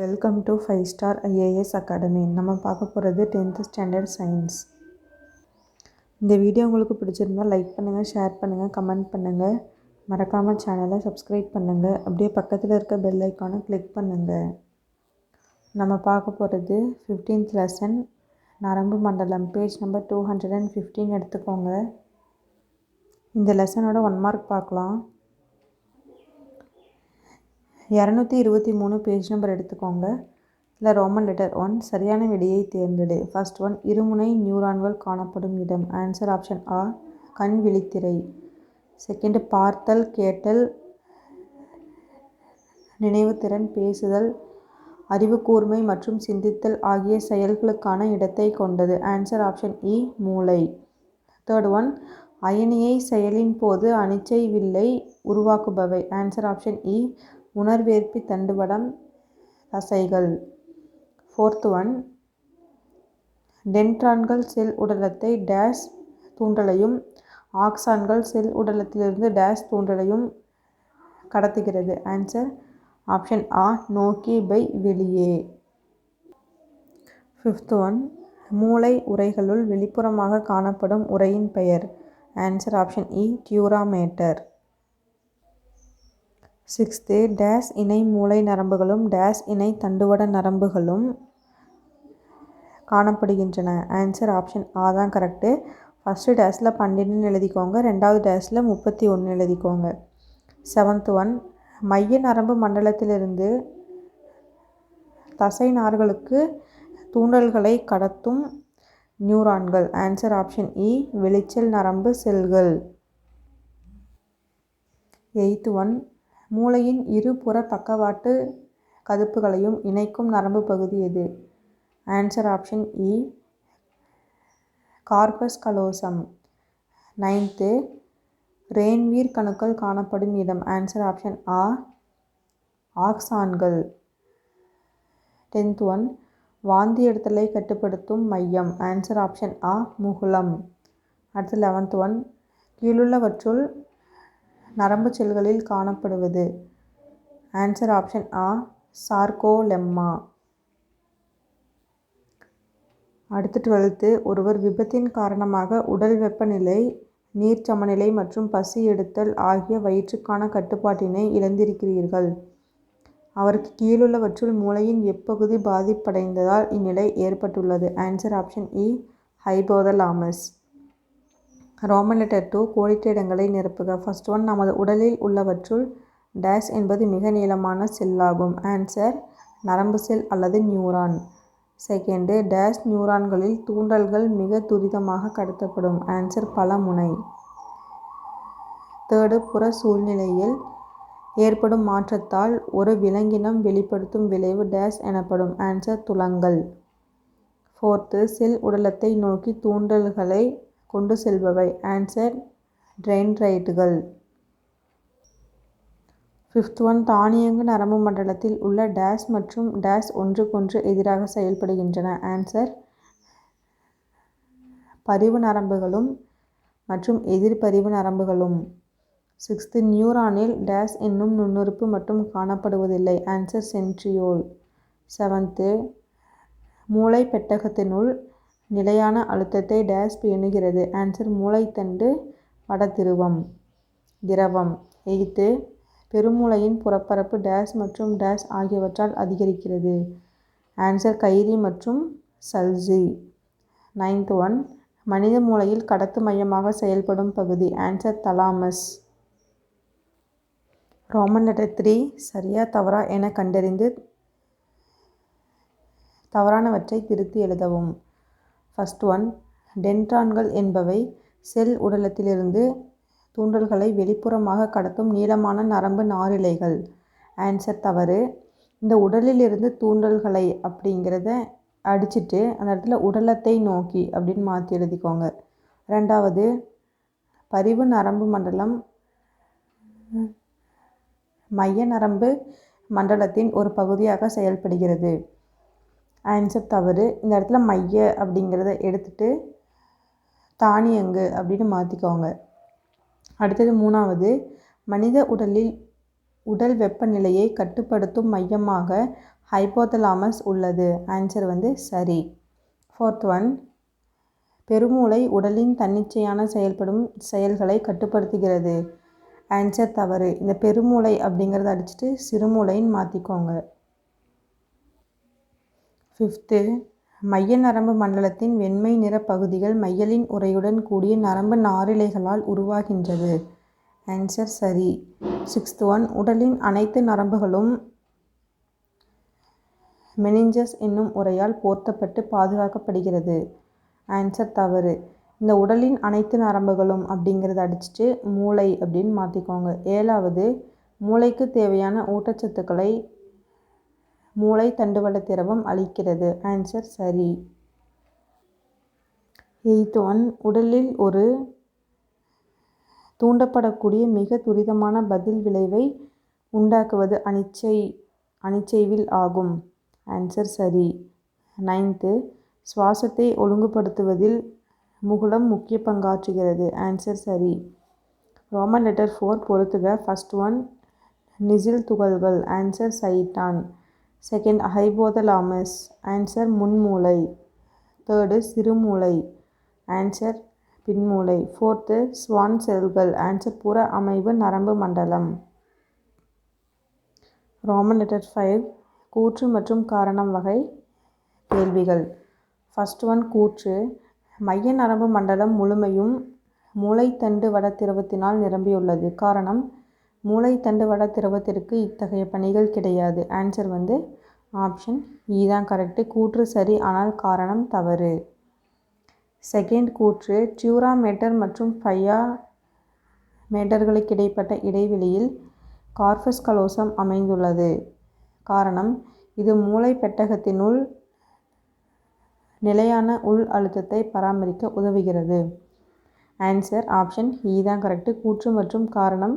Welcome to five star IAS academy. நம்ம பார்க்க போகிறது டென்த்து ஸ்டாண்டர்ட் சயின்ஸ். இந்த வீடியோ உங்களுக்கு பிடிச்சிருந்தா லைக் பண்ணுங்கள் ஷேர் பண்ணுங்கள் கமெண்ட் பண்ணுங்கள் மறக்காமல் சேனலை சப்ஸ்கிரைப் பண்ணுங்கள் அப்படியே பக்கத்தில் இருக்க பெல் ஐக்கானை கிளிக் பண்ணுங்கள் நம்ம பார்க்க போகிறது ஃபிஃப்டீன்த் லெசன் நரம்பு மண்டலம் page number two hundred and fifteen எடுத்துக்கோங்க. இந்த லெசனோட ஒன் மார்க் பார்க்கலாம். இரநூத்தி இருபத்தி மூணு பேஜ் நம்பர் எடுத்துக்கோங்க. இல்லை ரோமன் லெட்டர் ஒன் சரியான விடையை தேர்ந்தெடு. ஃபர்ஸ்ட் ஒன் இருமுனை நியூரான்கள் காணப்படும் இடம். ஆன்சர் ஆப்ஷன் ஆ கண் விழித்திரை. செகண்ட் பார்த்தல் கேட்டல் நினைவுத்திறன் பேசுதல் அறிவு கூர்மை மற்றும் சிந்தித்தல் ஆகிய செயல்களுக்கான இடத்தை கொண்டது. ஆன்சர் ஆப்ஷன் இ மூளை. தேர்ட் ஒன் அயனியை செயலின் போது அனிச்சை வில்லை உருவாக்குபவை. ஆன்சர் ஆப்ஷன் இ உணர்வேற்பி தண்டுவடம் தசைகள் ஃபோர்த் ஒன் டென்ட்ரான்கள் செல் உடலத்தை டேஷ் தூண்டலையும் ஆக்சான்கள் செல் உடலத்திலிருந்து டேஷ் தூண்டலையும் கடத்துகிறது. ஆன்சர் ஆப்ஷன் ஆ நோக்கி பை வெளியே. ஃபிஃப்த் ஒன் மூளை உரைகளுள் வெளிப்புறமாக காணப்படும் உரையின் பெயர். ஆன்சர் ஆப்ஷன் இ டியூராமேட்டர் சிக்ஸ்த்து டேஸ் இணை மூளை நரம்புகளும் டேஸ் இணை தண்டுவட நரம்புகளும் காணப்படுகின்றன. ஆன்சர் ஆப்ஷன் ஆ தான் கரெக்டு ஃபஸ்ட்டு டேஸில் பன்னெண்டுன்னு எழுதிக்கோங்க. ரெண்டாவது டேஸில் முப்பத்தி ஒன்று எழுதிக்கோங்க. செவன்த் ஒன் மைய நரம்பு மண்டலத்திலிருந்து தசை நார்களுக்கு தூண்டல்களை கடத்தும் நியூரான்கள். ஆன்சர் ஆப்ஷன் இ வெளிச்சல் நரம்பு செல்கள். எயித்து ஒன் மூளையின் இரு புற பக்கவாட்டு கதுப்புகளையும் இணைக்கும் நரம்பு பகுதி எது? ஆன்சர் ஆப்ஷன் இ கார்பஸ் கலோசம் நைன்த்து ரெயின்வீர் கணுக்கள் காணப்படும் இடம். ஆன்சர் ஆப்ஷன் ஆ ஆக்சான்கள் டென்த் ஒன் வாந்தி எடுத்தலை கட்டுப்படுத்தும் மையம். ஆன்சர் ஆப்ஷன் ஆ முகுலம். அடுத்து லெவன்த் ஒன் கீழுள்ளவற்றுள் நரம்பு செல்களில் காணப்படுவது. ஆன்சர் ஆப்ஷன் ஆ சார்கோலெம்மா அடுத்து டுவெல்த்து ஒருவர் விபத்தின் காரணமாக உடல் வெப்பநிலை நீர் சமநிலை மற்றும் பசி எடுத்தல் ஆகிய வயிற்றுக்கான கட்டுப்பாட்டினை இழந்திருக்கிறீர்கள். அவருக்கு கீழுள்ளவற்றுள் மூளையின் எப்பகுதி பாதிப்படைந்ததால் இந்நிலை ஏற்பட்டுள்ளது. ஆன்சர் ஆப்ஷன் இ ஹைபோதலாமஸ் ரோமன் லெட்டர் டூ கோடிட்ட இடங்களை நிரப்புக. ஃபர்ஸ்ட் ஒன் நமது உடலில் உள்ளவற்றுள் டேஷ் என்பது மிக நீளமான செல்லாகும். ஆன்சர் நரம்பு செல் அல்லது நியூரான் செகண்டு டேஷ் நியூரான்களில் தூண்டல்கள் மிக துரிதமாக கடத்தப்படும். ஆன்சர் பல முனை தேர்டு புற சூழ்நிலையில் ஏற்படும் மாற்றத்தால் ஒரு விலங்கினம் வெளிப்படுத்தும் விளைவு டேஷ் எனப்படும். ஆன்சர் துலங்கல் ஃபோர்த்து செல் உடலத்தை நோக்கி தூண்டல்களை கொண்டு செல்பவை. ஆன்சர் ட்ரெயின்ரைட்டுகள் ஃபிஃப்த் ஒன் தானியங்கு நரம்பு மண்டலத்தில் உள்ள டேஸ் மற்றும் டேஸ் ஒன்றுக்கொன்று எதிராக செயல்படுகின்றன. ஆன்சர் பரிவு நரம்புகளும் மற்றும் எதிர்பரிவு நரம்புகளும். சிக்ஸ்த்து நியூரானில் டேஸ் என்னும் நுண்ணுறுப்பு மட்டும் காணப்படுவதில்லை. ஆன்சர் சென்ட்ரியோல் செவன்த்து மூளை பெட்டகத்தினுள் நிலையான அழுத்தத்தை டேஸ் எண்ணுகிறது ஆன்சர் மூளைத்தண்டு வடதிருவம் திரவம். எய்த்து பெருமூளையின் புறப்பரப்பு டேஸ் மற்றும் டேஸ் ஆகியவற்றால் அதிகரிக்கிறது. ஆன்சர் கைரி மற்றும் சல்சி நைன்த் ஒன் மனித மூளையில் கடத்து மையமாக செயல்படும் பகுதி. Answer thalamus. Roman letter three சரியா தவறா என கண்டறிந்து தவறானவற்றை திருத்தி எழுதவும். ஃபஸ்ட் ஒன் டென்ட்ரான்கள் என்பவை செல் உடலத்திலிருந்து தூண்டல்களை வெளிப்புறமாக கடத்தும் நீளமான நரம்பு நாரிழைகள். ஆன்சர் தவறு. இந்த உடலிலிருந்து தூண்டல்களை அப்படிங்கிறத அடிச்சுட்டு அந்த இடத்துல உடலத்தை நோக்கி அப்படின்னு மாற்றி எழுதிக்கோங்க. ரெண்டாவது பரிவு நரம்பு மண்டலம் மைய நரம்பு மண்டலத்தின் ஒரு பகுதியாக செயல்படுகிறது. ஆன்சர் தவறு. இந்த இடத்துல மைய அப்படிங்கிறத எடுத்துட்டு தானியங்கு அப்படின்னு மாற்றிக்கோங்க அடுத்தது மூணாவது மனித உடலில் உடல் வெப்பநிலையை கட்டுப்படுத்தும் மையமாக ஹைப்போதலாமஸ் உள்ளது. ஆன்சர் வந்து சரி. ஃபோர்த் ஒன் பெருமூளை உடலின் தன்னிச்சையான செயல்படும் செயல்களை கட்டுப்படுத்துகிறது. ஆன்சர் தவறு. இந்த பெருமூளை அப்படிங்கிறத அடிச்சுட்டு சிறுமூளைன்னு மாற்றிக்கோங்க ஃபிஃப்த்து மைய நரம்பு மண்டலத்தின் வெண்மை நிற பகுதிகள் மையலின் உரையுடன் கூடிய நரம்பு நாரிழைகளால் உருவாகின்றது. ஆன்சர் சரி. சிக்ஸ்த் ஒன் உடலின் அனைத்து நரம்புகளும் மெனிஞ்சஸ் என்னும் உரையால் போர்த்தப்பட்டு பாதுகாக்கப்படுகிறது. ஆன்சர் தவறு. இந்த உடலின் அனைத்து நரம்புகளும் அப்படிங்கிறத அடிச்சுட்டு மூளை அப்படின்னு மாற்றிக்கோங்க ஏழாவது மூளைக்கு தேவையான ஊட்டச்சத்துக்களை மூளை தண்டுவட திரவம் அளிக்கிறது. ஆன்சர் சரி. எயித் ஒன் உடலில் ஒரு தூண்டப்படக்கூடிய மிக துரிதமான பதில் விளைவை உண்டாக்குவது அனிச்சை அனிச்சைவில் ஆகும். ஆன்சர் சரி. நைன்த்து சுவாசத்தை ஒழுங்குபடுத்துவதில் முகுளம் முக்கிய பங்காற்றுகிறது. ஆன்சர் சரி. ரோமன் லெட்டர் ஃபோர் பொறுத்துக ஃபஸ்ட் ஒன் நிசில் துகள்கள். Answer cyton second hypothalamus answer முன்மூளை. Third சிறுமூளை. ஆன்சர் பின்மூளை. ஃபோர்த்து ஸ்வான் செல்கள் ஆன்சர் புற அமைவு நரம்பு மண்டலம். ரோமன் லெட்டர் ஃபைவ் கூற்று மற்றும் காரணம் வகை கேள்விகள். ஃபஸ்ட் ஒன் கூற்று. மைய நரம்பு மண்டலம் முழுமையும் மூளைத்தண்டு வடத்திரவத்தினால் நிரம்பியுள்ளது. காரணம் மூளைத்தண்டு வட திரவத்திற்கு இத்தகைய பணிகள் கிடையாது. ஆன்சர் வந்து ஆப்ஷன் இ e தான் கரெக்டு கூற்று சரி ஆனால் காரணம் தவறு. செகண்ட் கூற்று டியூராமேட்டர் மற்றும் ஃபையா மேட்டர்களுக்கு இடைப்பட்ட இடைவெளியில் கார்பஸ் கலோசம் அமைந்துள்ளது. காரணம் இது மூளை பெட்டகத்தினுள் நிலையான உள் அழுத்தத்தை பராமரிக்க உதவுகிறது. ஆன்சர் ஆப்ஷன் இ தான் கரெக்டு கூற்று மற்றும் காரணம்